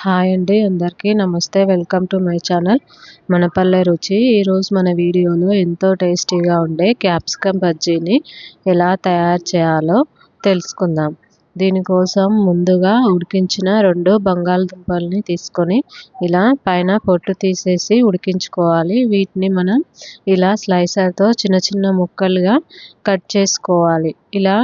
Hi అండి అందరికీ నమస్తే. వెల్కమ్ టు మై ఛానల్ మన పల్లె రుచి. ఈరోజు మన వీడియోలో ఎంతో టేస్టీగా ఉండే క్యాప్సికమ్ బజ్జీని ఎలా తయారు చేయాలో తెలుసుకుందాం. దీనికోసం ముందుగా ఉడికించిన రెండు బంగాళదుంపల్ని తీసుకొని ఇలా పైన పొట్టు తీసేసి ఉడికించుకోవాలి. వీటిని మనం ఇలా స్లైసర్తో చిన్న చిన్న ముక్కలుగా కట్ చేసుకోవాలి. ఇలా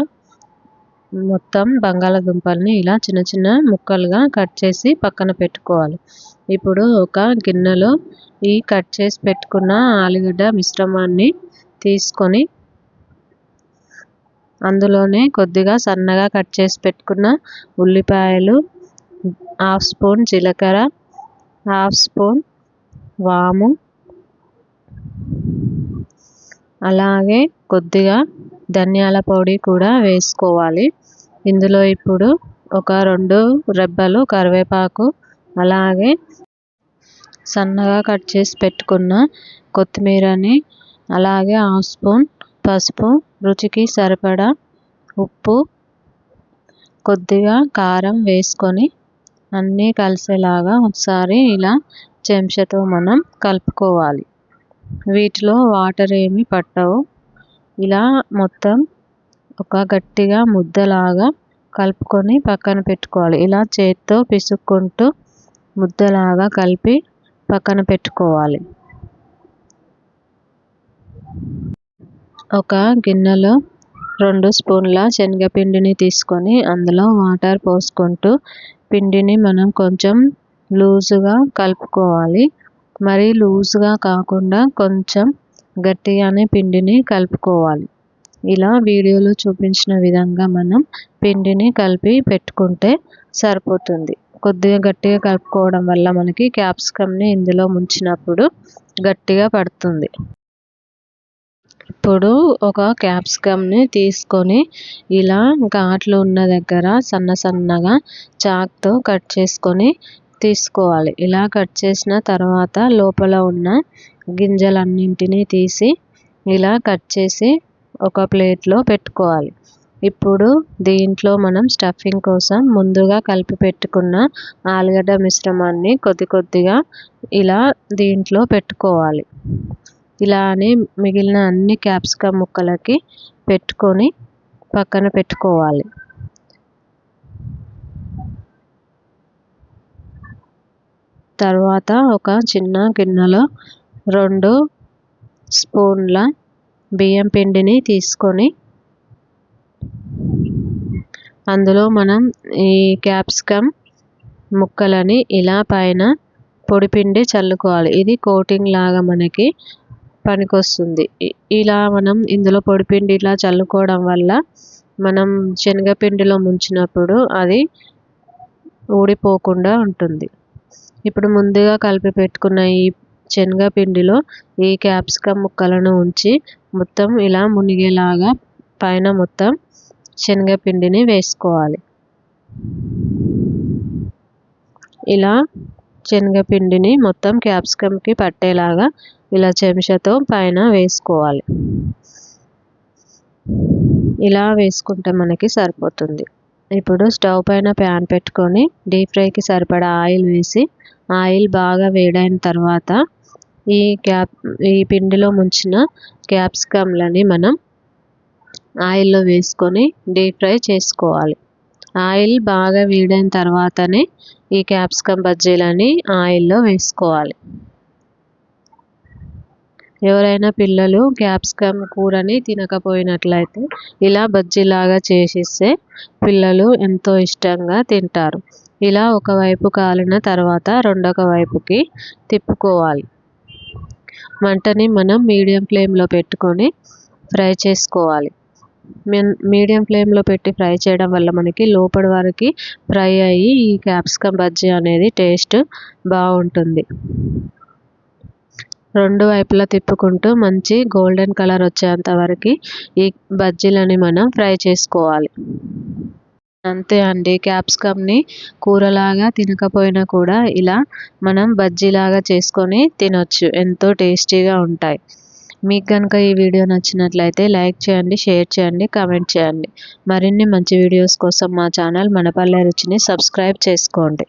మొత్తం బంగాళాదుంపల్ని ఇలా చిన్న చిన్న ముక్కలుగా కట్ చేసి పక్కన పెట్టుకోవాలి. ఇప్పుడు ఒక గిన్నెలో ఈ కట్ చేసి పెట్టుకున్న ఆలుగడ్డ మిశ్రమాన్ని తీసుకొని అందులోనే కొద్దిగా సన్నగా కట్ చేసి పెట్టుకున్న ఉల్లిపాయలు హాఫ్ స్పూన్ జీలకర్ర హాఫ్ స్పూన్ వాము అలాగే కొద్దిగా ధనియాల పొడి కూడా వేసుకోవాలి. ఇందులో ఇప్పుడు ఒక రెండు రెబ్బలు కరివేపాకు అలాగే సన్నగా కట్ చేసి పెట్టుకున్న కొత్తిమీరని అలాగే హాఫ్ స్పూన్ పసుపు రుచికి సరిపడా ఉప్పు కొద్దిగా కారం వేసుకొని అన్నీ కలిసేలాగా ఒకసారి ఇలా చెంచాతో మనం కలుపుకోవాలి. వీటిలో వాటర్ ఏమి పట్టవు. ఇలా మొత్తం ఒక గట్టిగా ముద్దలాగా కలుపుకొని పక్కన పెట్టుకోవాలి. ఇలా చేత్తో పిసుక్కుంటూ ముద్దలాగా కలిపి పక్కన పెట్టుకోవాలి. ఒక గిన్నెలో రెండు స్పూన్ల శనగపిండిని తీసుకొని అందులో వాటర్ పోసుకుంటూ పిండిని మనం కొంచెం లూజుగా కలుపుకోవాలి. మరీ లూజుగా కాకుండా కొంచెం గట్టిగానే పిండిని కలుపుకోవాలి. ఇలా వీడియోలో చూపించిన విధంగా మనం పిండిని కలిపి పెట్టుకుంటే సరిపోతుంది. కొద్దిగా గట్టిగా కలుపుకోవడం వల్ల మనకి క్యాప్సికమ్ని ఇందులో ముంచినప్పుడు గట్టిగా పడుతుంది. ఇప్పుడు ఒక క్యాప్సికమ్ని తీసుకొని ఇలా ఘాట్లు ఉన్న దగ్గర సన్న సన్నగా చాక్తో కట్ చేసుకొని తీసుకోవాలి. ఇలా కట్ చేసిన తర్వాత లోపల ఉన్న గింజలన్నింటినీ తీసి ఇలా కట్ చేసి ఒక ప్లేట్లో పెట్టుకోవాలి. ఇప్పుడు దీంట్లో మనం స్టఫింగ్ కోసం ముందుగా కలిపి పెట్టుకున్న ఆలుగడ్డ మిశ్రమాన్ని కొద్ది కొద్దిగా ఇలా దీంట్లో పెట్టుకోవాలి. ఇలానే మిగిలిన అన్ని క్యాప్సికమ్ ముక్కలకి పెట్టుకొని పక్కన పెట్టుకోవాలి. తర్వాత ఒక చిన్న గిన్నెలో రెండు స్పూన్ల బియ్యం పిండిని తీసుకొని అందులో మనం ఈ క్యాప్సికమ్ ముక్కలని ఇలా పైన పొడిపిండి చల్లుకోవాలి. ఇది కోటింగ్ లాగా మనకి పనికొస్తుంది. ఇలా మనం ఇందులో పొడిపిండి ఇలా చల్లుకోవడం వల్ల మనం శనగపిండిలో ముంచినప్పుడు అది ఊడిపోకుండా ఉంటుంది. ఇప్పుడు ముందుగా కలిపి పెట్టుకున్న ఈ శనగపిండిలో ఈ క్యాప్సికమ్ ముక్కలను ఉంచి మొత్తం ఇలా మునిగేలాగా పైన మొత్తం శనగపిండిని వేసుకోవాలి. ఇలా శనగపిండిని మొత్తం క్యాప్సికమ్కి పట్టేలాగా ఇలా చెంచాతో పైన వేసుకోవాలి. ఇలా వేసుకుంటే మనకి సరిపోతుంది. ఇప్పుడు స్టవ్ పైన ప్యాన్ పెట్టుకొని డీప్ ఫ్రైకి సరిపడా ఆయిల్ వేసి ఆయిల్ బాగా వేడైన తర్వాత ఈ క్యాప్ ఈ పిండిలో ముంచిన క్యాప్సికమ్లని మనం ఆయిల్లో వేసుకొని డీప్ ఫ్రై చేసుకోవాలి. ఆయిల్ బాగా వేడైన తర్వాతనే ఈ క్యాప్సికమ్ బజ్జీలని ఆయిల్లో వేసుకోవాలి. ఎవరైనా పిల్లలు క్యాప్సికమ్ కూరని తినకపోయినట్లయితే ఇలా బజ్జీలాగా చేసిస్తే పిల్లలు ఎంతో ఇష్టంగా తింటారు. ఇలా ఒకవైపు కాలిన తర్వాత రెండొక వైపుకి తిప్పుకోవాలి. మంటని మనం మీడియం ఫ్లేమ్లో పెట్టుకొని ఫ్రై చేసుకోవాలి. మీడియం ఫ్లేమ్లో పెట్టి ఫ్రై చేయడం వల్ల మనకి లోపల వరకు ఫ్రై అయ్యి ఈ క్యాప్సికమ్ బజ్జీ అనేది టేస్ట్ బాగుంటుంది. రెండు వైపులా తిప్పుకుంటూ మంచి గోల్డెన్ కలర్ వచ్చేంత వరకు ఈ బజ్జీలని మనం ఫ్రై చేసుకోవాలి. అంతే అండి. క్యాప్సికమ్ని కూరలాగా తినకపోయినా కూడా ఇలా మనం బజ్జీలాగా చేసుకొని తినొచ్చు. ఎంతో టేస్టీగా ఉంటాయి. మీకు కనుక ఈ వీడియో నచ్చినట్లయితే లైక్ చేయండి షేర్ చేయండి కామెంట్ చేయండి. మరిన్ని మంచి వీడియోస్ కోసం మా ఛానల్ మనపల్లె రుచిని సబ్స్క్రైబ్ చేసుకోండి.